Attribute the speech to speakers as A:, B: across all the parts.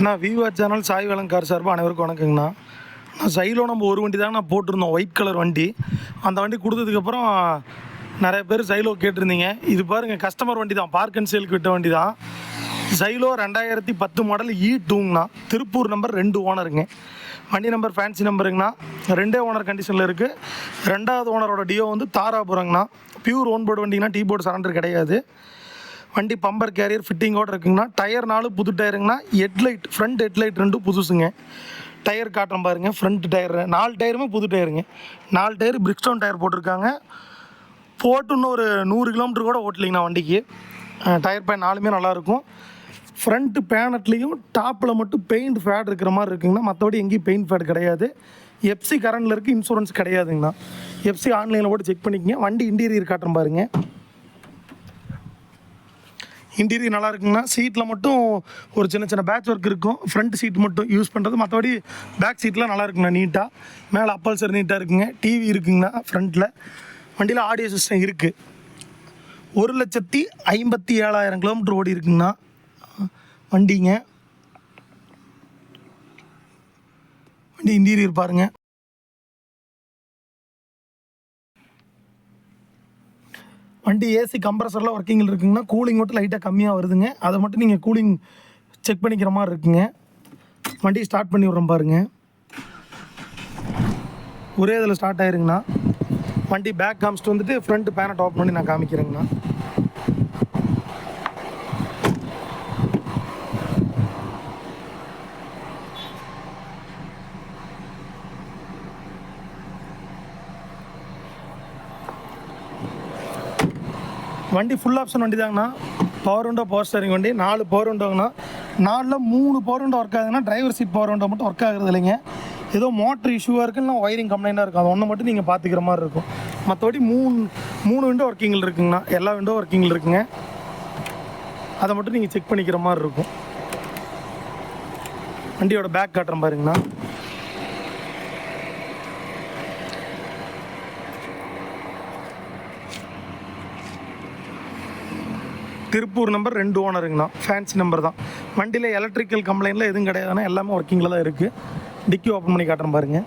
A: அண்ணா விவா channel Sai வளங்கார் சார்பா அனைவருக்கும் வணக்கங்கண்ணா. நான் சைலோ நம்ம ஒரு வண்டி தாங்க நான் போட்டிருந்தோம் ஒயிட் கலர் வண்டி. அந்த வண்டி கொடுத்ததுக்கப்புறம் நிறைய பேர் சைலோ கேட்டிருந்தீங்க. இது பாருங்கள் கஸ்டமர் வண்டி தான் பார்க் அண்ட் சேலுக்கு விட்ட வண்டி தான் சைலோ ரெண்டாயிரத்தி பத்து மாடல் இ e டூங்கண்ணா திருப்பூர் நம்பர் ரெண்டு ஓனருங்க வண்டி நம்பர் ஃபேன்சி நம்பருங்கண்ணா ரெண்டே ஓனர் கண்டிஷனில் இருக்குது ரெண்டாவது ஓனரோட டியோ வந்து தாராபுரங்கண்ணா பியூர் ஓன் போர்டு வண்டிங்கன்னா டீ போர்டு சரண்டர் கிடையாது. வண்டி பம்பர் கேரியர் ஃபிட்டிங்கோடு இருக்குங்கண்ணா. டயர் நாலு புது டயருங்கண்ணா ஹெட்லைட் ஃப்ரண்ட் ஹெட்லைட் ரெண்டும் புதுசுங்க. டயர் காட்டுறேன் பாருங்க ஃப்ரண்ட் டயர் நாலு டயருமே புது டயருங்க நாலு டயர் பிரிக்ஸ்டோன் டயர் போட்டிருக்காங்க. போட்டு இன்னும் ஒரு நூறு கிலோமீட்டர் கூட ஓட்டலிங்கண்ணா வண்டிக்கு. டயர் பேன் நாலுமே நல்லாயிருக்கும். ஃப்ரண்ட்டு பேனட்லேயும் டாப்பில் மட்டும் பெயிண்ட் ஃபேட் இருக்கிற மாதிரி இருக்குங்கண்ணா. மற்றபடி எங்கேயும் பெயிண்ட் ஃபேட் கிடையாது. எஃப்சி கரண்டில் இருக்குது இன்சூரன்ஸ் கிடையாதுங்கண்ணா. எஃப்சி ஆன்லைனில் போட்டு செக் பண்ணிக்கங்க. வண்டி இன்டீரியர் காட்டுறேன் பாருங்கள் இன்டீரியர் நல்லா இருக்குங்கண்ணா சீட்டில் மட்டும் ஒரு சின்ன சின்ன பேட்ச் ஒர்க் இருக்கும். ஃப்ரண்ட் சீட் மட்டும் யூஸ் பண்ணுறது மற்றபடி பேக் சீட்லாம் நல்லா இருக்குங்கண்ணா நீட்டாக மேலே அப்பல்சர் நீட்டாக இருக்குங்க. டிவி இருக்குங்கண்ணா ஃப்ரண்ட்டில் வண்டியில் ஆடியோ சிஸ்டம் இருக்குது ஒரு லட்சத்தி ஐம்பத்தி ஏழாயிரம் கிலோமீட்டர் ஓடி இருக்குங்கண்ணா. வண்டிங்க. வண்டி இன்டீரியர் பாருங்கள் வண்டி ஏசி கம்ப்ரஸரில் ஒர்க்கிங்கில் இருக்குங்கன்னா கூலிங் மட்டும் லைட்டாக கம்மியாக வருதுங்க. அதை மட்டும் நீங்கள் கூலிங் செக் பண்ணிக்கிற மாதிரி இருக்குங்க. வண்டி ஸ்டார்ட் பண்ணி விட்றோம் பாருங்க. ஒரே இதில் ஸ்டார்ட் ஆயிருங்கண்ணா. வண்டி பேக் காமிச்சிட்டு வந்துட்டு ஃப்ரண்ட் பேனை ஆஃப் பண்ணி நான் காமிக்கிறேங்கண்ணா. வண்டி ஃபுல் ஆப்ஷன் வண்டி தாங்கண்ணா பவர் விண்டோ பவர் ஸ்டேரிங் வண்டி நாலு பவர் விண்டோங்கண்ணா நாலில் மூணு பவர் விண்டோ ஒர்க் ஆகுதுன்னா டிரைவர் சீட் பவர் விண்டோ மட்டும் ஒர்க் ஆகுறது இல்லைங்க. ஏதோ மோட்ரு இஷ்யூவாக இருக்குன்னா ஒயரிங் கம்ப்ளைண்ட்டாக இருக்கும். அது ஒன்று மட்டும் நீங்கள் பார்த்துக்கிற மாதிரி இருக்கும். மற்றபடி மூணு மூணு விண்டோ ஒர்க்கிங்கில் இருக்குங்கண்ணா. எல்லா விண்டோ ஒர்க்கிங்கில் இருக்குங்க. அதை மட்டும் நீங்கள் செக் பண்ணிக்கிற மாதிரி இருக்கும். வண்டியோட பேக் காட்டுறேன் பாருங்கண்ணா திருப்பூர் நம்பர் ரெண்டு ஓனருங்கண்ணா ஃபேன்சி நம்பர் தான். வண்டியில் எலக்ட்ரிக்கல் கம்ப்ளைண்ட்டில் எதுவும் கிடையாதுன்னா எல்லாமே ஒர்க்கிங்கில் தான் இருக்குது டிக்கி ஓப்பன் பண்ணி காட்டுறேன் பாருங்க.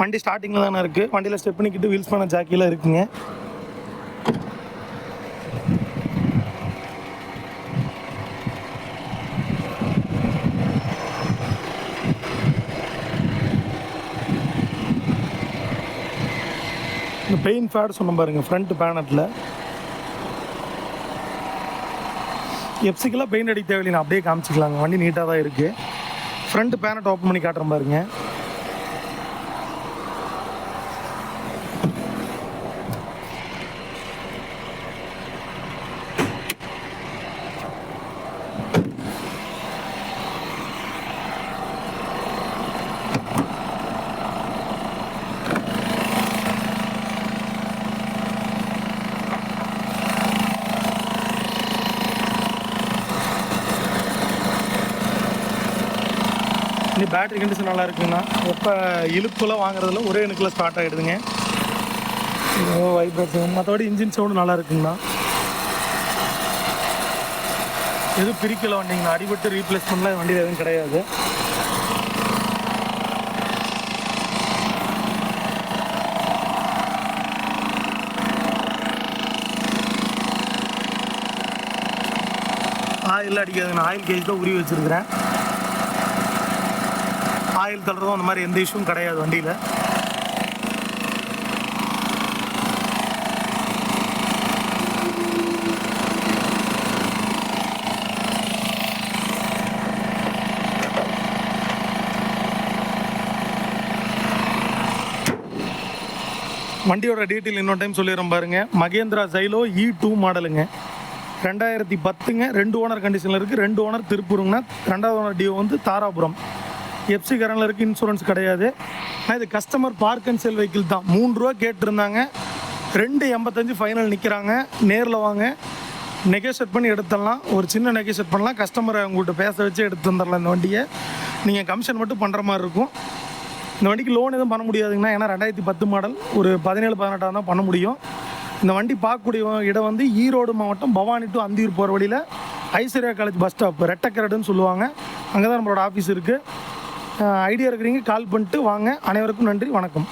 A: வண்டி ஸ்டார்டிங்கில் தானே இருக்குது வண்டியில் ஸ்டெப் பண்ணிக்கிட்டு வீல்ஸ் பண்ண ஜாக்கியில் இருக்குங்க. இந்த பெயின் ஃபேட் சொன்ன பாருங்கள் ஃப்ரண்ட் பேனட்டில் எப்சிக்கெல்லாம் பெயிண்ட் அடிக்க தேவையில்லை அப்படியே காமிச்சிக்கலாங்க. வண்டி நீட்டாக தான் இருக்குது ஃப்ரண்ட் பேனட் ஓப்பன் பண்ணி காட்டுறேன் பாருங்கள் இனி பேட்டரி கண்டிஷன் நல்லா இருக்குங்கண்ணா எப்போ இழுப்புலாம் வாங்குறதுல ஒரே இணுக்கில் ஸ்டார்ட் ஆகிடுதுங்க வைப்ரேஷன் மற்றபடி இன்ஜின் சவுண்டு நல்லா இருக்குங்கண்ணா. எதுவும் பிரிக்கல வண்டிங்கண்ணா. அடிபட்டு ரீப்ளேஸ்மெண்ட்லாம் வண்டியில் எதுவும் கிடையாது. ஆயில் அடிக்காதுங்க ஆயில் கேஜ் தான் உருவி வச்சுருக்குறேன். ஆயில் தள்ளுறதும் அந்த மாதிரி எந்த இஷ்யூவும் கிடையாது வண்டியில். வண்டியோட டீட்டெயில் இன்னொரு டைம் சொல்லிடுறேன் பாருங்க. மகேந்திரா சைலோ இ டூ மாடலுங்க ரெண்டாயிரத்தி பத்துங்க. ரெண்டு ஓனர் கண்டிஷனில் இருக்குது ரெண்டு ஓனர் திருப்பூருங்கண்ணா ரெண்டாவது ஓனர் டியோ வந்து தாராபுரம். எஃப்சி கரனில் இன்சூரன்ஸ் கிடையாது. ஆனால் இது customer park and sell vehicle தான். மூணு ரூபா கேட்டிருந்தாங்க. ரெண்டு எண்பத்தஞ்சு ஃபைனல் நிற்கிறாங்க நேரில் வாங்க. நெகோஷியேட் பண்ணி எடுத்துடலாம். ஒரு சின்ன நெகோஷியேட் பண்ணலாம். கஸ்டமரை உங்கள்கிட்ட பேச வச்சு எடுத்து வந்துடலாம் இந்த வண்டியை. நீங்கள் கமிஷன் மட்டும் பண்ணுற மாதிரி இருக்கும். இந்த வண்டிக்கு லோன் எதுவும் பண்ண முடியாதுங்கண்ணா ஏன்னா ரெண்டாயிரத்தி பத்து மாடல் ஒரு பதினேழு பதினெட்டாக தான் பண்ண முடியும். இந்த வண்டி பார்க்கக்கூடிய இடம் வந்து ஈரோடு மாவட்டம் பவானி டு அந்தியூர் போகிற வழியில் ஐஸ்வர்யா காலேஜ் பஸ் ஸ்டாப் ரெட்டக்கரடுன்னு சொல்லுவாங்க. அங்கே தான் நம்மளோட ஆஃபீஸ் இருக்குது ஐடியா இருக்கிறீங்க கால் பண்ணிட்டு வாங்க. அனைவருக்கும் நன்றி வணக்கம்.